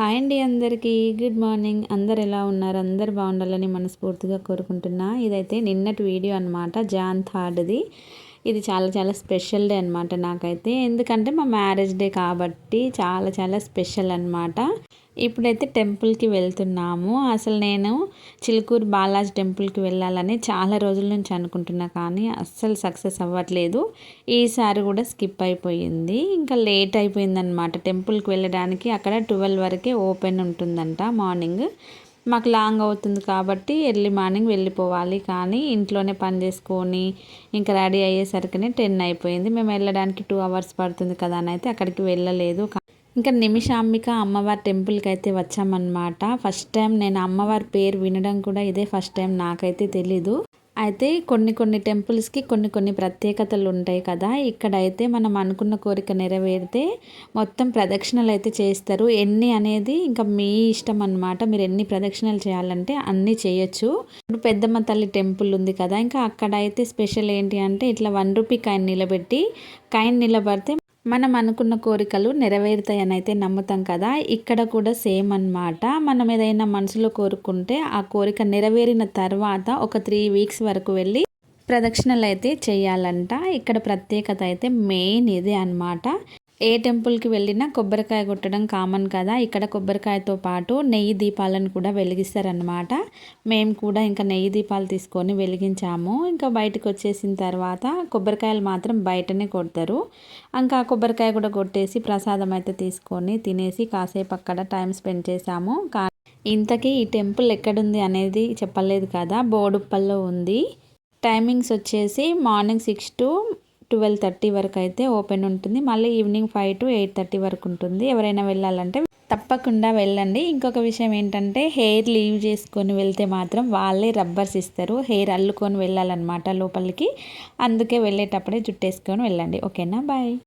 Hi అండి అందరికీ. Good morning. అందరు ఎలా ఉన్నారు? అందరు బాగుండాలని మనస్ఫూర్తిగా కోరుకుంటున్నా. ఇదైతే నిన్నటి వీడియో అనమాట జాన్ థర్డ్ది ఇది చాలా చాలా స్పెషల్ డే అనమాట నాకైతే. ఎందుకంటే మా మ్యారేజ్ డే కాబట్టి చాలా చాలా స్పెషల్ అనమాట ఇప్పుడైతే టెంపుల్కి వెళ్తున్నాము. అసలు నేను చిలుకూరు బాలాజీ టెంపుల్కి వెళ్ళాలని చాలా రోజుల నుంచి అనుకుంటున్నా కానీ అస్సలు సక్సెస్ అవ్వట్లేదు. ఈసారి కూడా స్కిప్ అయిపోయింది. ఇంకా లేట్ అయిపోయిందనమాట టెంపుల్కి వెళ్ళడానికి అక్కడ ట్వెల్వ్ వరకే ఓపెన్ ఉంటుందంట మార్నింగ్. మాకు లాంగ్ అవుతుంది కాబట్టి ఎర్లీ మార్నింగ్ వెళ్ళిపోవాలి. కానీ ఇంట్లోనే పని చేసుకొని ఇంకా రెడీ అయ్యేసరికి టెన్ అయిపోయింది. మేము వెళ్ళడానికి టూ అవర్స్ పడుతుంది కదా అని అయితే అక్కడికి వెళ్ళలేదు. ఇంకా నిమిషాంబిక అమ్మవారి టెంపుల్కి అయితే వచ్చామన్నమాట. ఫస్ట్ టైం నేను అమ్మవారి పేరు వినడం కూడా ఇదే ఫస్ట్ టైం నాకైతే తెలీదు. అయితే కొన్ని కొన్ని టెంపుల్స్కి కొన్ని కొన్ని ప్రత్యేకతలు ఉంటాయి కదా. ఇక్కడైతే మనం అనుకున్న కోరిక నెరవేరితే మొత్తం ప్రదక్షిణలు అయితే చేస్తారు. ఎన్ని అనేది ఇంకా మీ ఇష్టం అనమాట మీరు ఎన్ని ప్రదక్షిణలు చేయాలంటే అన్నీ చేయొచ్చు. ఇప్పుడు పెద్దమ్మ తల్లి టెంపుల్ ఉంది కదా. ఇంకా అక్కడ అయితే స్పెషల్ ఏంటి అంటే ఇట్లా వన్ రూపీ కాయిన్ నిలబెట్టి కాయిన్ నిలబడితే మనం అనుకున్న కోరికలు నెరవేరుతాయని అయితే నమ్ముతాం కదా. ఇక్కడ కూడా సేమ్ అనమాట మనం ఏదైనా మనసులో కోరుకుంటే ఆ కోరిక నెరవేరిన తర్వాత ఒక త్రీ వీక్స్ వరకు వెళ్ళి ప్రదక్షిణలు అయితే చేయాలంట. ఇక్కడ ప్రత్యేకత అయితే మెయిన్ ఇదే అనమాట ఏ టెంపుల్కి వెళ్ళినా కొబ్బరికాయ కొట్టడం కామన్ కదా. ఇక్కడ కొబ్బరికాయతో పాటు నెయ్యి దీపాలను కూడా వెలిగిస్తారనమాట మేము కూడా ఇంకా నెయ్యి దీపాలు తీసుకొని వెలిగించాము. ఇంకా బయటకు వచ్చేసిన తర్వాత కొబ్బరికాయలు మాత్రం బయటనే కొడతారు. ఇంకా కొబ్బరికాయ కూడా కొట్టేసి ప్రసాదం అయితే తీసుకొని తినేసి కాసేపు అక్కడ టైం స్పెండ్ చేసాము ఇంతకీ ఈ టెంపుల్ ఎక్కడుంది అనేది చెప్పలేదు కదా. బోడుప్పల్లో ఉంది. టైమింగ్స్ వచ్చేసి morning six to twelve thirty వరకు అయితే ఓపెన్ ఉంటుంది. మళ్ళీ evening five to eight thirty వరకు ఉంటుంది ఎవరైనా వెళ్ళాలంటే తప్పకుండా వెళ్ళండి. ఇంకొక విషయం ఏంటంటే హెయిర్ లీవ్ చేసుకొని వెళ్తే మాత్రం వాళ్ళే రబ్బర్స్ ఇస్తారు. హెయిర్ అల్లుకొని వెళ్ళాలన్నమాట లోపలికి. అందుకే వెళ్ళేటప్పుడే జుట్టు వేసుకొని వెళ్ళండి ఓకేనా బాయ్